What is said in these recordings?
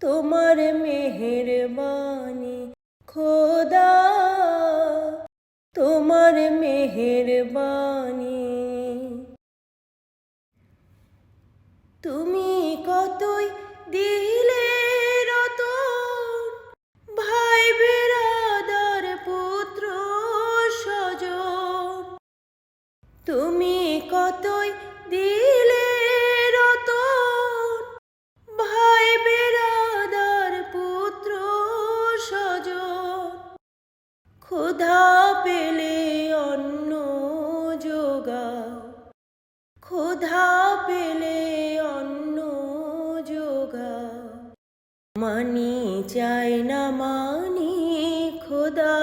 তোমার মেহেরবানি, খোদা। তোমার মেহেরবানি। তুমি কতই দিলে রতন ভাই বেরাদার পুত্র স্বজন। তুমি কতই দিলে ক্ষুধা পেলে অন্ন যোগাও। ক্ষুধা পেলে অন্ন যোগাও। মানি চাই না, মানি খোদা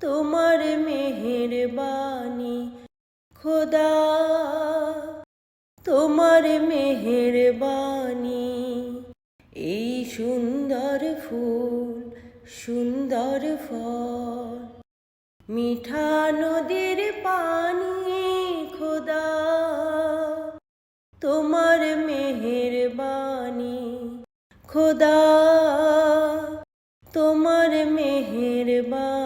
তোমার মেহেরবানি খোদা তোমার মেহেরবানি এই সুন্দর ফুল সুন্দর ফল। মিঠা নদীর পানি খোদা তোমার মেহেরবানি খোদা তোমার মেহেরবানি